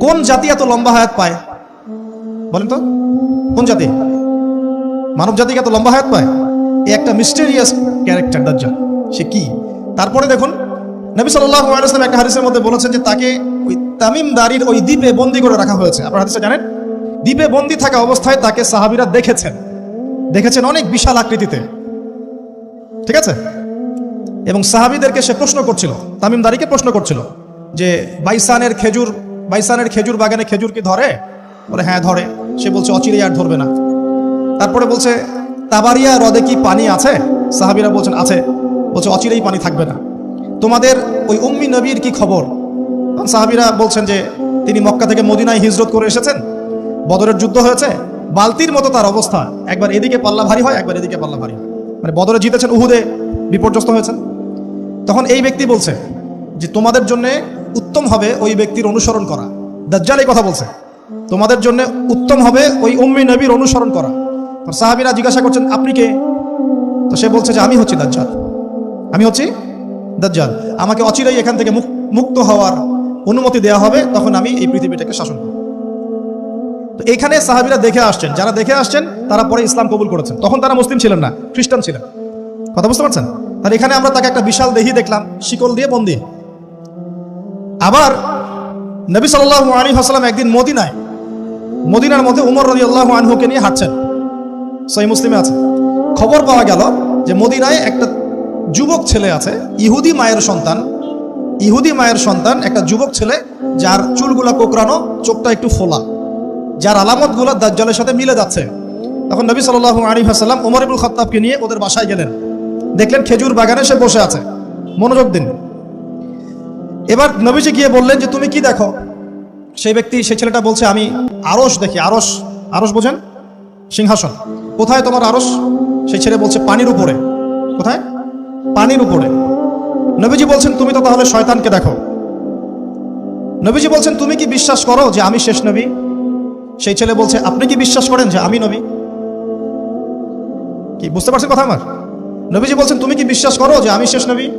কোন জাতি এত লম্বা হায়াত পায়? বলেন তো, কোন জাতি? মানব জাতিকে এত লম্বা হায়াত পায়? এই একটা মিস্টেরিয়াস ক্যারেক্টার দাজ্জাল। সে কি? তারপরে দেখুন, নবী সাল্লাল্লাহু আলাইহি ওয়াসাল্লাম একটা হাদিসের মধ্যে বলেছেন যে তাকে ওই তামিম দারির ওই দ্বীপে বন্দি করে রাখা হয়েছে। আপনারা হাদিসে জানেন? দ্বীপে বন্দি থাকা অবস্থায় তাকে সাহাবীরা দেখেছেন। দেখেছেন অনেক বিশাল আকৃতিতে। ঠিক আছে? এবং সাহাবীদেরকে সে প্রশ্ন করছিল, তামিম দারিকে প্রশ্ন করছিল যে, বাইসানের খেজুর বাইসানের খেজুর বাগানে খেজুর কি ধরে? বলে হ্যাঁ ধরে। সে বলছে, অচিরেই আর ধরবে না। তারপরে বলছে, তাবারিয়া হ্রদে কি পানি আছে? সাহাবিরা বলছেন, আছে। বলছে, অচিরেই পানি থাকবে না। তোমাদের ওই উম্মি নবীর কি খবর? সাহাবিরা বলছেন যে, তিনি মক্কা থেকে মদিনায় হিজরত করে এসেছেন। বদরের যুদ্ধ হয়েছে। বালতির মতো তার অবস্থা। একবার এদিকে পাল্লা ভারী হয়, একবার এদিকে পাল্লা ভারী হয়। মানে বদরে জিতেছেন, উহুদে বিপর্যস্ত হয়েছেন। তখন এই ব্যক্তি বলছে যে, তোমাদের জন্য উত্তম হবে ওই ব্যক্তির অনুসরণ করা। দাজ্জাল এই কথা বলছে। তোমাদের জন্য উত্তম হবে ওই উম্মি নবীর অনুসরণ করা। সাহাবিরা জিজ্ঞাসা করছেন, আপনি কে? তো সে বলছে যে, আমি হচ্ছি দাজ্জাল। আমি হচ্ছি দাজ্জাল। আমাকে অচিরেই এখান থেকে মুক- মুক্ত হওয়ার অনুমতি দেওয়া হবে, তখন আমি এই পৃথিবীটাকে শাসন করব। তো এখানে সাহাবিরা দেখে আসছেন। যারা দেখে আসছেন, তারা পরে ইসলাম কবুল করেছেন। তখন তারা মুসলিম ছিলেন না, খ্রিস্টান ছিলেন। কথা বুঝতে পারছেন? তাহলে এখানে আমরা তাকে একটা বিশাল দেহি দেখলাম, শিকল দিয়ে বন্দি। আবার নবী সাল্লাহ আলী হাসলাম একদিন মদিনায়, মদিনার মধ্যে উমর রদি আল্লাহ আনহুকে নিয়ে হাঁটছেন। সহি মুসলিমে আছে। খবর পাওয়া গেল যে মদিনায় একটা যুবক ছেলে আছে, ইহুদি মায়ের সন্তান। ইহুদি মায়ের সন্তান একটা যুবক ছেলে, যার চুলগুলা কোকড়ানো, চোখটা একটু ফোলা, যার আলামতগুলো দাজ্জালের সাথে মিলে যাচ্ছে। তখন নবী সাল্লাহ আলী হাসাল্লাম উমর ইবুল খত্তাবকে নিয়ে ওদের বাসায় গেলেন। দেখলেন খেজুর বাগানে সে বসে আছে। মনোযোগ দিন। এবার নবীজি গিয়ে বললেন যে, তুমি কি দেখো? সেই ব্যক্তি, সেই ছেলেটা বলছে, আমি আরস দেখি আরস আরস বোঝেন? সিংহাসন। কোথায় তোমার আরস সেই ছেলে বলছে, পানির উপরে। কোথায়? পানির উপরে। নবীজি বলছেন, তুমি তো তাহলে শয়তানকে দেখো। নবীজি বলছেন, তুমি কি বিশ্বাস করো যে আমি শেষ নবী? সেই ছেলে বলছে, আপনি কি বিশ্বাস করেন যে আমি নবী? কি, বুঝতে পারছেন কথা আমার? নবীজি বলছেন, তুমি কি বিশ্বাস করো যে আমি শেষ নবী?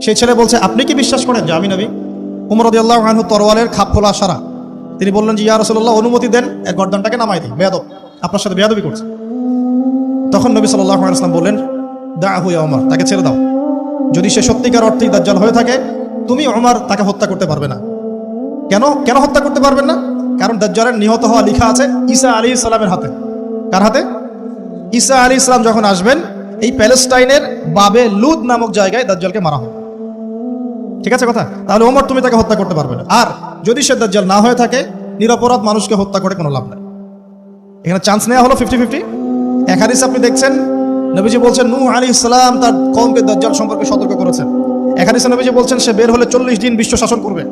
সেই ছেলে বলছে, আপনি কি বিশ্বাস করেন যে আমি নবী? উমর আল্লাহ আনহু তরওয়ালের খাপ খোলা সারা। তিনি বললেন যে, ইয়া রসল্লাহ অনুমতি দেন এর গর্দনটাকে নামাই দিই, বেয়াদব। আপনার সাথে বেয়াদবি করছে। তখন নবী সাল্লাহ বললেন দা হুয়া ওমর তাকে ছেড়ে দাও। যদি সে সত্যিকার অর্থেই দাজ্জাল হয়ে থাকে, তুমি ওমর তাকে হত্যা করতে পারবে না। কেন? কেন হত্যা করতে পারবেন না? কারণ দাজ্জালের নিহত হওয়া লেখা আছে ঈসা আলী ইসলামের হাতে। কার হাতে? ঈসা আলী ইসলাম যখন আসবেন, এই প্যালেস্টাইনের বাবে লুদ নামক জায়গায় দাজ্জালকে মারা হবে। ঠিক আছে কথা? তাহলে ওমর তুমি তাকে হত্যা করতে পারবে না। আর যদি সে দাজ্জাল না হয়ে থাকে, নিরপরাধ মানুষকে হত্যা করে কোনো লাভ নাই। এখানে চান্স নেওয়া হলো ফিফটি ফিফটি এক আপনি দেখছেন, নবীজি বলছেন, নূহ আলী ইসলাম তার কমকে দাজ্জাল সম্পর্কে সতর্ক করেছেন। এক হাদিসে নবীজি বলছেন, সে বের হলে চল্লিশ দিন বিশ্ব শাসন করবে।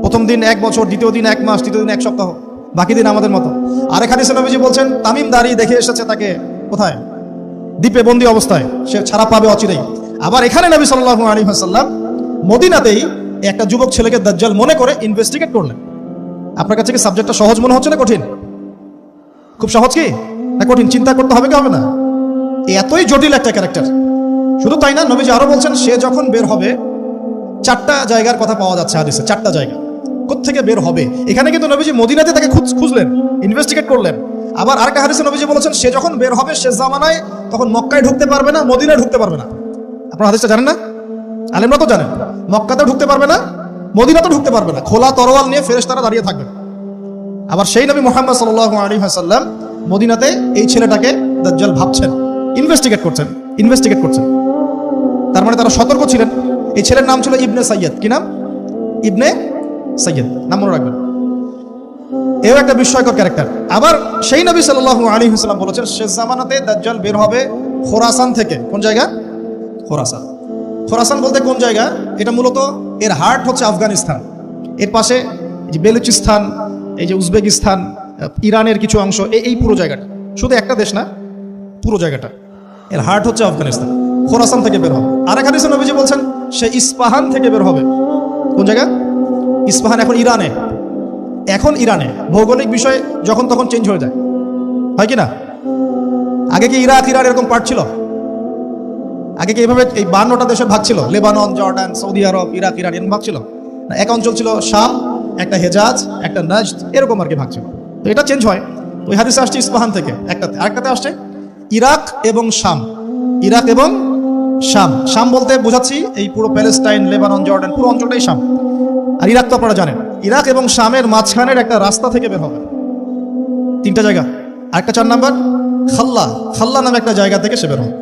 প্রথম দিন এক বছর, দ্বিতীয় দিন এক মাস, তৃতীয় দিন এক সপ্তাহ, বাকি দিন আমাদের মতো। আরেক হাদিসে নবীজি বলছেন, তামিম দাঁড়িয়ে দেখে এসেছে তাকে কোথায়? দ্বীপে বন্দি অবস্থায়। সে ছাড়া পাবে অচিরেই। আবার এখানে নবী সাল্লাল্লাহু আলাইহি ওয়াসাল্লাম মদিনাতেই একটা যুবক ছেলেকে দাজ্জাল মনে করে ইনভেস্টিগেট করলেন। আপনার কাছে কি সাবজেক্টটা সহজ মনে হচ্ছে না কঠিন? খুব সহজ কি? না কঠিন? চিন্তা করতে হবে কি হবে না? এতই জটিল একটা ক্যারেক্টার শুধু তাই না, নবীজি আরও বলছেন, সে যখন বের হবে, চারটা জায়গার কথা পাওয়া যাচ্ছে হাদিসে, চারটা জায়গা। থেকে বের হবে? এখানে কিন্তু নবীজি মদিনাতে তাকে খুঁজ- খুঁজলেন ইনভেস্টিগেট করলেন। আবার আর হাদিসে নবীজি বলেছেন, সে যখন বের হবে, সে জামানায় তখন মক্কায় ঢুকতে পারবে না, মদিনায় ঢুকতে পারবে না। আপনার হাদিসটা জানেন না? আলেমরা তো জানেন। মক্কাতেও ঢুকতে পারবে না, মদিনাতেও ঢুকতে পারবে না। খোলা তরোয়াল নিয়ে ফেরেস তারা দাঁড়িয়ে থাকবে। আবার সেই নবী মোহাম্মদ সাল্লাল্লাহু আলাইহি ওয়াসাল্লাম মদিনাতে এই ছেলেটাকে দাজ্জাল ভাবছেন ইনভেস্টিগেট করছেন ইনভেস্টিগেট করছেন। তার মানে তারা সতর্ক ছিলেন। এই ছেলের নাম ছিল ইবনে সৈয়দ কি নাম? ইবনে সৈয়দ নাম মনে রাখবেন। এও একটা বিস্ময়কর ক্যারেক্টার। আবার সেই নবী সাল্লাল্লাহু আলাইহি ওয়াসাল্লাম বলেছেন শেষ জামানাতে দাজ্জাল বের হবে খোরাসান থেকে। কোন জায়গা? খোরাসান। খোরাসান বলতে কোন জায়গা? এটা মূলত এর হার্ট হচ্ছে আফগানিস্তান। এর পাশে যে বেলুচিস্তান, এই যে উজবেকিস্তান ইরানের কিছু অংশ এই পুরো জায়গাটা। শুধু একটা দেশ না, পুরো জায়গাটা। এর হার্ট হচ্ছে আফগানিস্তান। খোরাসান থেকে বের হবে। আর এক হাদিসে নবীজি বলছেন, সে ইস্পাহান থেকে বের হবে। কোন জায়গা? ইস্পাহান এখন ইরানে। এখন ইরানে। ভৌগোলিক বিষয় যখন তখন চেঞ্জ হয়ে যায়। হয় কি না? আগে কি ইরাক, ইরান এরকম পার্ট ছিল? আগে কি এইভাবে এই বান্নটা দেশের ভাগ ছিল? Lebanon, Jordan, Saudi Arab, Iraq Iran এরকম ভাগ ছিল? না, এক অঞ্চল ছিল শাম, একটা হেজাজ, একটা নাজদ, এরকম আর কি ভাগ ছিল। তো এটা চেঞ্জ হয়। ওই হাদিসে আসছে ইস্পাহান থেকে। একটাতে আরেকটাতে আসছে ইরাক এবং শাম। ইরাক এবং শাম। শাম বলতে বোঝাচ্ছি এই পুরো প্যালেস্টাইন, লেবানন, জর্ডান, পুরো অঞ্চলটাই শাম। আর ইরাক তো আপনারা জানেন। ইরাক এবং শামের মাঝখানের একটা রাস্তা থেকে বের হবে। তিনটা জায়গা। আরেকটা চার নাম্বার, খাল্লা। খাল্লা নামে একটা জায়গা থেকে সে বের হবে।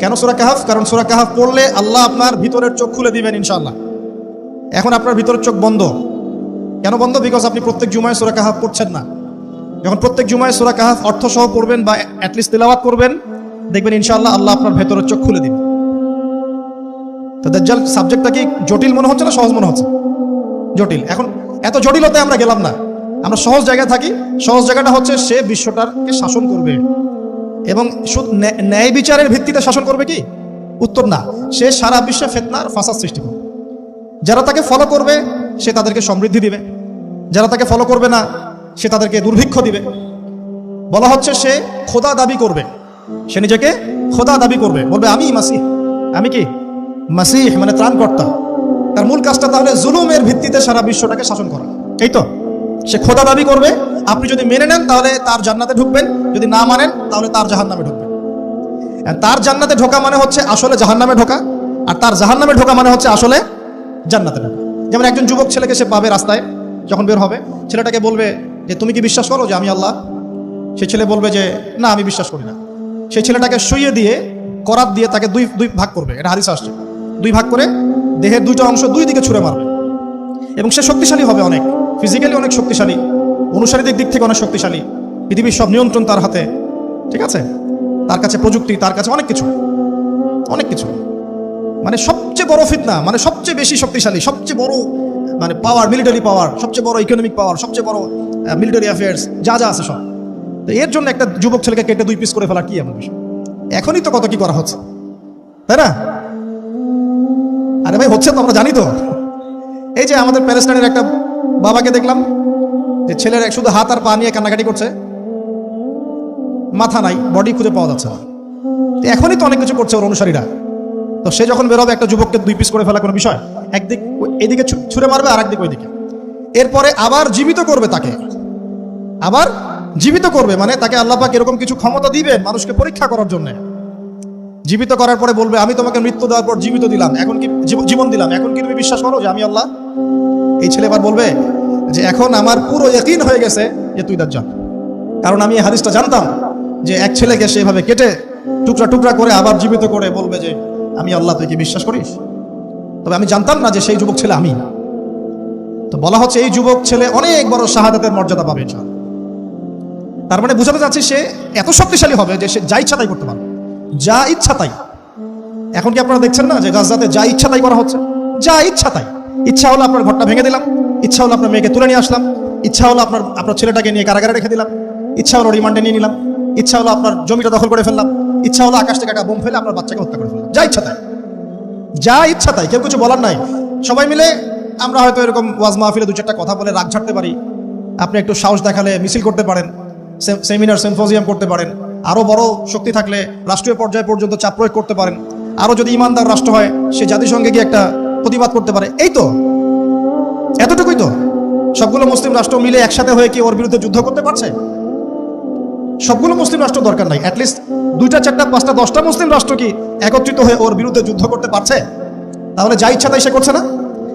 কেন সুরা কাহাফ? কারণ সুরা কাহাফ পড়লে আল্লাহ আপনার ভিতরের চোখ খুলে দিবেন ইনশাল্লাহ এখন আপনার ভিতরের চোখ বন্ধ। কেন বন্ধ? বিকজ আপনি প্রত্যেক জুমায় সুরা কাহাফ পড়ছেন না। যখন প্রত্যেক জুমায় সুরা কাহাফ অর্থ সহ পড়বেন বা অ্যাটলিস্ট তেলাওয়াত করবেন, দেখবেন ইনশাল্লাহ আল্লাহ আপনার ভেতরের চোখ খুলে দিবেন। তো দাজ্জাল সাবজেক্টটা কি জটিল মনে হচ্ছে না সহজ মনে হচ্ছে? জটিল। এখন এত জটিলতায় আমরা গেলাম না। আমরা সহজ জায়গায় থাকি। সহজ জায়গাটা হচ্ছে সে বিশ্বটাকে শাসন করবে। এবং শুধু ন্যায়- বিচারের ভিত্তিতে শাসন করবে কি? উত্তর না। সে সারা বিশ্বে ফেতনার ফাসাদ সৃষ্টি করবে। যারা তাকে ফলো করবে, সে তাদেরকে সমৃদ্ধি দিবে। যারা তাকে ফলো করবে না, সে তাদেরকে দুর্ভিক্ষ দিবে। বলা হচ্ছে সে খোদা দাবি করবে। সে নিজেকে খোদা দাবি করবে। বলবে, আমি মাসিহ। আমি কি? মাসিহ মানে ত্রাণকর্তা। তার মূল কাজটা তাহলে জুলুমের ভিত্তিতে সারা বিশ্বটাকে শাসন করা। এই তো। সে খোদা দাবি করবে আপনি যদি মেনে নেন, তাহলে তার জান্নাতে ঢুকবেন। যদি না মানেন, তাহলে তার জাহান্নামে ঢুকবেন। তার জান্নাতে ঢোকা মানে হচ্ছে আসলে জাহান্নামে ঢোকা। আর তার জাহান্নামে ঢোকা মানে হচ্ছে আসলে জান্নাতে ঢোকা। যেমন একজন যুবক ছেলেকে সে পাবে রাস্তায়, যখন বের হবে, ছেলেটাকে বলবে যে, তুমি কি বিশ্বাস করো যে আমি আল্লাহ? সে ছেলে বলবে যে, না, আমি বিশ্বাস করি না। সেই ছেলেটাকে শুইয়ে দিয়ে করাত দিয়ে তাকে দুই দুই ভাগ করবে। এটা হাদিস আসছে। দুই ভাগ করে দেহের দুইটা অংশ দুই দিকে ছুঁড়ে মারবে। এবং সে শক্তিশালী হবে অনেক। ফিজিক্যালি অনেক শক্তিশালী। অনুসারীদের দিক থেকে অনেক শক্তিশালী। পৃথিবীর সব নিয়ন্ত্রণ তার হাতে। ঠিক আছে? তার কাছে প্রযুক্তি, তার কাছে অনেক কিছু। অনেক কিছু। মানে সবচেয়ে বড় ফিতনা মানে সবচেয়ে বেশি শক্তিশালী, সবচেয়ে বড় মানে পাওয়ার মিলিটারি পাওয়ার সবচেয়ে বড় ইকোনমিক পাওয়ার সবচেয়ে বড় মিলিটারি অ্যাফেয়ার্স যা যা আছে সব। তো এর জন্য একটা যুবক ছেলেকে কেটে দুই পিস করে ফেলা কি এমন বিষয়? এখনই তো কত কি করা হচ্ছে। তাই না? আরে ভাই, হচ্ছে তো, আমরা জানি তো। এই যে আমাদের প্যালেস্টাইনের একটা বাবাকে দেখলাম। যে ছেলের এক শুধু হাত আর পা নিয়ে কান্নাকাটি করছে, মাথা নাই বডি খুঁজে পাওয়া যাচ্ছে না। তো এখনই তো অনেক কিছু করছে ওর অনুসারীরা। তো সে যখন বেরোবে, একটা যুবককে দুই পিস করে ফেলা কোনো বিষয়? একদিক এদিকে ছুঁড়ে মারবে আর একদিক ওইদিকে। এরপরে আবার জীবিত করবে তাকে। আবার জীবিত করবে মানে তাকে আল্লাপাক এরকম কিছু ক্ষমতা দিবেন মানুষকে পরীক্ষা করার জন্য। জীবিত করার পরে বলবে, আমি তোমাকে মৃত্যু দেওয়ার পর জীবিত দিলাম। এখন কি জীব- জীবন দিলাম। এখন কি তুমি বিশ্বাস করো যে আমি আল্লাহ? এই ছেলে এবার বলবে যে এখন আমার পুরো ইয়কিন হয়ে গেছে যে তুই দাজ্জাল। কারণ আমি এই হাদিসটা জানতাম যে এক ছেলেকে সেভাবে কেটে টুকরা টুকরা করে আবার জীবিত করে বলবে যে, আমি আল্লাহ তুই কি বিশ্বাস করিস? তবে আমি জানতাম না যে সেই যুবক ছেলে আমি। তো বলা হচ্ছে এই যুবক ছেলে অনেক বড় শাহাদাতের মর্যাদা পাবে। তার মানে বোঝাতে চাচ্ছি সে এত শক্তিশালী হবে যে সে যা ইচ্ছা তাই করতে পারবে। যা ইচ্ছা তাই। এখন কি আপনারা দেখছেন না যে গাছদাতে যা ইচ্ছা তাই করা হচ্ছে? যা ইচ্ছা তাই। ইচ্ছা হলো আপনার ঘরটা ভেঙে দিলাম। ইচ্ছা হলো আপনার মেয়েকে তুলে নিয়ে আসলাম। ইচ্ছা হলো আপনার আপনার ছেলেটাকে নিয়ে কারাগারে রেখে দিলাম। ইচ্ছা হলো রিমান্ডে নিয়ে নিলাম। ইচ্ছা হলো আপনার জমিটা দখল করে ফেললাম। ইচ্ছা হলো আকাশ থেকে একটা বোম ফেলে আপনার বাচ্চাকে হত্যা করে ফেললাম। যা ইচ্ছা তাই। যা ইচ্ছা তাই। কেউ কিছু বলার নাই। সবাই মিলে আমরা হয়তো এরকম ওয়াজ মাহফিলে দু চারটা কথা বলে রাগ ঝাড়তে পারি। আপনি একটু সাহস দেখালে মিছিল করতে পারেন সেমিনার, সিম্পোজিয়াম করতে পারেন। আরও বড় শক্তি থাকলে রাষ্ট্রীয় পর্যায় পর্যন্ত চাপ প্রয়োগ করতে পারেন। আরও যদি ইমানদার রাষ্ট্র হয়, সে জাতিসংঘে গিয়ে একটা প্রতিবাদ করতে পারে। এই তো। এতটুকুই তো। সবগুলো মুসলিম রাষ্ট্র মিলে একসাথে হয়ে কি ওর বিরুদ্ধে যুদ্ধ করতে পারছে? সবগুলো মুসলিম রাষ্ট্র দরকার নাই। অ্যাটলিস্ট দুইটা, চারটা, পাঁচটা, দশটা মুসলিম রাষ্ট্র কি একত্রিত হয়ে ওর বিরুদ্ধে যুদ্ধ করতে পারছে? তাহলে যা ইচ্ছা তাই সে করছে না?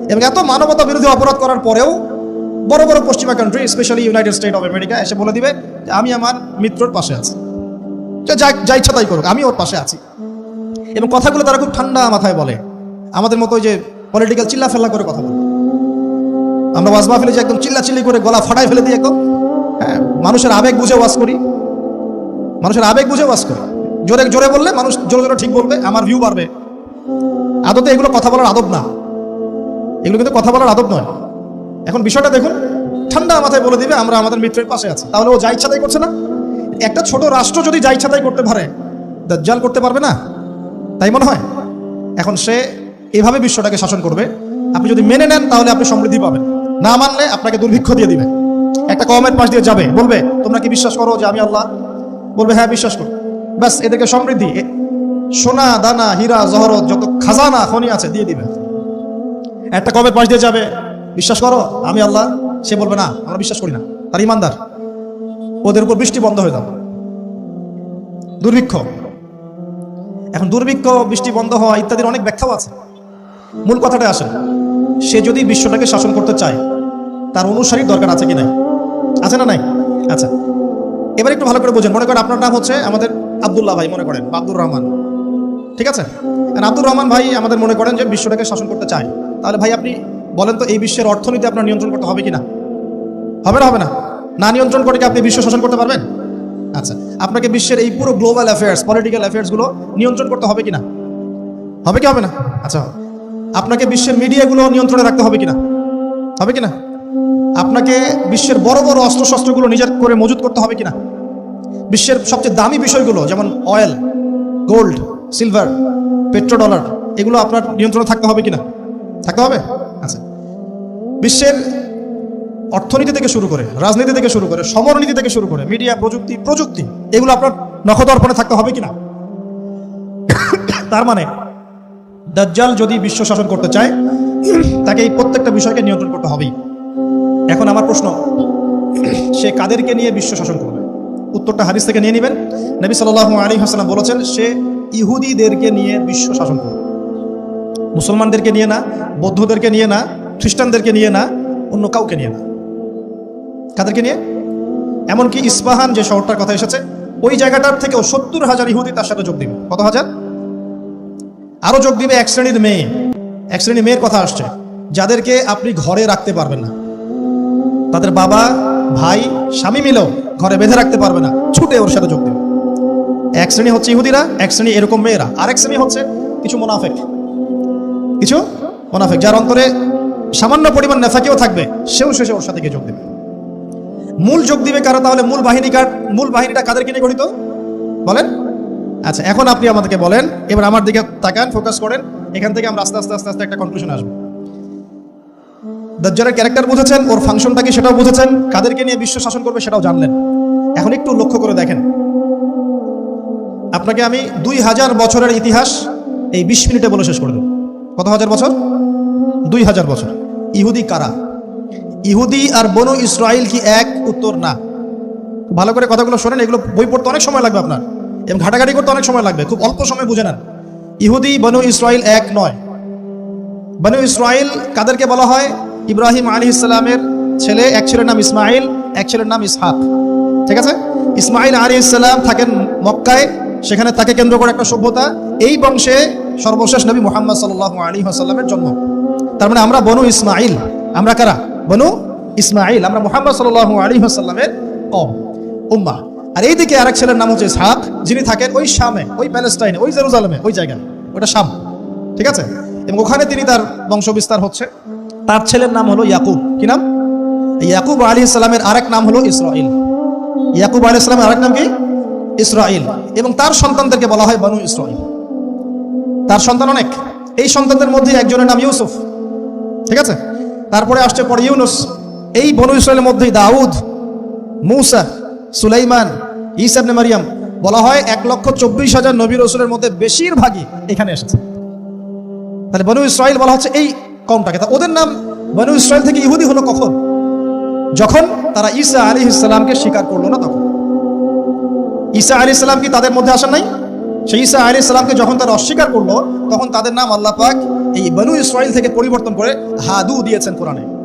এবং এত মানবতা বিরোধী অপরাধ করার পরেও বড় বড় পশ্চিমা country specially United State of America এসে বলে দিবে যে আমি আমার মিত্রর পাশে আছি। যে ইচ্ছা তাই করুক, আমি ওর পাশে আছি। এবং কথাগুলো তারা খুব ঠান্ডা মাথায় বলে। আমাদের মতো ওই যে পলিটিক্যাল চিল্লা ফেল্লা করে কথা বলে। আমরা ওয়াজ মাহফিলে যে একদম চিল্লা চিল্লি করে গলা ফাটাই ফেলে দিই একদম। হ্যাঁ, মানুষের আবেগ বুঝে ওয়াজ করি। মানুষের আবেগ বুঝে ওয়াজ করি। জোরে জোরে বললে মানুষ জোরে জোরে ঠিক বলবে আমার ভিউ বাড়বে। আদতে এগুলো কথা বলার আদব না। এগুলো কিন্তু কথা বলার আদব নয়। এখন বিষয়টা দেখুন ঠান্ডা মাথায় বলে দিবে আমরা আমাদের মিত্রের পাশে আছি। তাহলে ও যা ইচ্ছা তাই করছে না? একটা ছোট রাষ্ট্র যদি যা ইচ্ছা তাই করতে পারে দাজ্জাল করতে পারবে না? তাই মনে হয়? এখন সে এভাবে বিশ্বটাকে শাসন করবে। আপনি যদি মেনে নেন তাহলে আপনি সমৃদ্ধি পাবেন। না মানলে আপনাকে দুর্ভিক্ষ দিয়ে দিবে। একটা কমের পাশ দিয়ে যাবে। বলবে, তোমরা কি বিশ্বাস করো যে আমি আল্লাহ? বলবে হ্যাঁ বিশ্বাস করো। ব্যাস, এদেরকে সমৃদ্ধি সোনা, দানা, হীরা, জহরত, যত খাজানা, খনি আছে, দিয়ে দিবে। একটা কমের পাশ দিয়ে যাবে। বিশ্বাস করো, আমি আল্লাহ? সে বলবে, না, আমরা বিশ্বাস করি না। তার ইমানদার, ওদের উপর বৃষ্টি বন্ধ হয়ে যাবে। দুর্ভিক্ষ। এখন দুর্ভিক্ষ, বৃষ্টি বন্ধ হওয়া ইত্যাদির অনেক ব্যাখ্যাও আছে। মূল কথাটা আসে, সে যদি বিশ্বটাকে শাসন করতে চায় তার অনুসারীর দরকার আছে কি নাই? আছে না নাই? আচ্ছা। এবার একটু ভালো করে বোঝেন। মনে করেন আপনার নাম হচ্ছে আমাদের আবদুল্লাহ ভাই, মনে করেন আব্দুর রহমান। ঠিক আছে? আব্দুর রহমান ভাই আমাদের মনে করেন যে বিশ্বটাকে শাসন করতে চায়। তাহলে ভাই আপনি বলেন তো এই বিশ্বের অর্থনীতি আপনার নিয়ন্ত্রণ করতে হবে কি না হবে না হবে না। না নিয়ন্ত্রণ করে কি আপনি বিশ্ব শাসন করতে পারবেন? আচ্ছা। আপনাকে বিশ্বের এই পুরো গ্লোবাল অ্যাফেয়ার্স পলিটিক্যাল অ্যাফেয়ার্সগুলো নিয়ন্ত্রণ করতে হবে কিনা? হবে কি, হবে না? আচ্ছা। আপনাকে বিশ্বের মিডিয়াগুলো নিয়ন্ত্রণে রাখতে হবে কিনা? হবে কিনা আপনাকে বিশ্বের বড় বড় অস্ত্রশস্ত্রগুলো নিজের করে মজুত করতে হবে কিনা? বিশ্বের সবচেয়ে দামি বিষয়গুলো, যেমন oil gold silver petro dollar এগুলো আপনার নিয়ন্ত্রণে থাকতে হবে কিনা? থাকতে হবে? আচ্ছা। বিশ্বের অর্থনীতি থেকে শুরু করে, রাজনীতি থেকে শুরু করে, সমরনীতি থেকে শুরু করে, মিডিয়া, প্রযুক্তি প্রযুক্তি, এগুলো আপনার নখদর্পণে থাকতে হবে কিনা? তার মানে দাজ্জাল যদি বিশ্ব শাসন করতে চায়, তাকে এই প্রত্যেকটা বিষয়কে নিয়ন্ত্রণ করতে হবেই। এখন আমার প্রশ্ন, সে কাদেরকে নিয়ে বিশ্ব শাসন করবে? উত্তরটা হাদিস থেকে নিয়ে নেবেন। নবী সাল্লাল্লাহু আলী হাসলাম বলেছেন, সে ইহুদিদেরকে নিয়ে বিশ্ব শাসন করবে। মুসলমানদেরকে নিয়ে না, বৌদ্ধদেরকে নিয়ে না, খ্রিস্টানদেরকে নিয়ে না, অন্য কাউকে নিয়ে না। কাদেরকে নিয়ে? এমনকি ইস্পাহান যে শহরটার কথা এসেছে, ওই জায়গাটার থেকেও সত্তর হাজার ইহুদি তার সাথে যোগ দিবে। কত হাজার? আরও যোগ দিবে এক শ্রেণির মেয়ে। এক শ্রেণির মেয়ের কথা আসছে, যাদেরকে আপনি ঘরে রাখতে পারবেন না। তাদের বাবা, ভাই, স্বামী মিলেও ঘরে বেঁধে রাখতে পারবে না। ছুটে ওর সাথে যোগ দেবে এক শ্রেণি হচ্ছে ইহুদিরা, এক শ্রেণি এরকম মেয়েরা। আরেক শ্রেণি হচ্ছে কিছু মোনাফেক। কিছু মোনাফেক, যার অন্তরে সামান্য পরিমাণ নেফাকেও থাকবে, সেও শেষে ওর সাথে গিয়ে যোগ দেবে। মূল যোগ দিবে কারা তাহলে? মূল বাহিনী কার? মূল বাহিনীটা কাদের কিনে গঠিত? বলেন। আচ্ছা এখন আপনি আমাদেরকে বলেন, এবার আমার দিকে তাকান ফোকাস করেন, এখান থেকে আমরা আস্তে আস্তে আস্তে আস্তে একটা কনক্লুশন আসব। দাজ্জালের ক্যারেক্টার বুঝেছেন, ওর ফাংশনটা কি সেটাও বুঝেছেন, কাদেরকে নিয়ে বিশ্ব শাসন করবে সেটাও জানলেন। এখন একটু লক্ষ্য করে দেখেন। আপনাকে আমি দুই হাজার বছরের ইতিহাস এই বিশ মিনিটে বলে শেষ করে দেব। কত হাজার বছর? দুই হাজার বছর। ইহুদি কারা? ইহুদি আর বনু ইসরায়েল কি এক? উত্তর না। ভালো করে কথাগুলো শোনেন, এগুলো বই পড়তে অনেক সময় লাগবে আপনার। এবং ঘাটাঘাটি করতে অনেক সময় লাগবে, খুব অল্প সময় বুঝে নেন। ইহুদি, বনু ইসরায়েল এক নয়। বনু ইসরায়েল কাদেরকে বলা হয়? ইব্রাহিম আলী ইসলামের ছেলে, এক ছেলের নাম ইসমাইল, এক ছেলের নাম ইসহাক। ঠিক আছে? ইসমাইল আলী ইসলাম থাকেন মক্কায়, সেখানে তাকে কেন্দ্র করে একটা সভ্যতা। এই বংশে সর্বশেষ নবী মোহাম্মদ সাল্লাহ আলী আসাল্লামের জন্ম। তার মানে আমরা বনু ইসমাইল। আমরা কারা? বনু ইসমাইল। আমরা মোহাম্মদ সাল্লাহ আলী আসাল্লামের কম উম্মা। আর এইদিকে আরেক ছেলের নাম হচ্ছে ইসহাক। যিনি থাকেন ওই শামে, ওই প্যালেস্টাইনে, ওই জেরুজালেমে, ওই জায়গায়। ওটা শাম। ঠিক আছে? এবং ওখানে তিনি তার বংশ বিস্তার হচ্ছে। তার ছেলের নাম হলো ইয়াকুব। কি নাম? ইয়াকুব আলী ইসলামের আরেক নাম হলো ইসরাইল ইয়াকুব আলী ইসলামের আরেক নাম কি? ইসরাইল এবং তার সন্তানদেরকে বলা হয় বানু ইসরাইল তার সন্তান অনেক। এই সন্তানদের মধ্যে একজনের নাম ইউসুফ। ঠিক আছে? তারপরে আসছে পরে ইউনুস। এই বনু ইসরায়েলের মধ্যেই দাউদ, মুসা, সুলাইমান ইসাবনে মারিয়াম বলা হয় এক লক্ষ চব্বিশ হাজার নবী রসুলের মধ্যে বেশিরভাগই এখানে এসেছে। তাহলে বনু ইসরায়েল বলা হচ্ছে এই কমটাকে তা ওদের নাম বনু ইসরায়েল থেকে ইহুদি হলো কখন? যখন তারা ঈসা আলী ইসলামকে স্বীকার করল না তখন। ঈসা আলী ইসলাম কি তাদের মধ্যে আসেন নাই? সেই ঈসা আলী ইসলামকে যখন তারা অস্বীকার করল, তখন তাদের নাম আল্লাহ পাক এই বনু ইসরায়েল থেকে পরিবর্তন করে হাদু দিয়েছেন কোরআনে।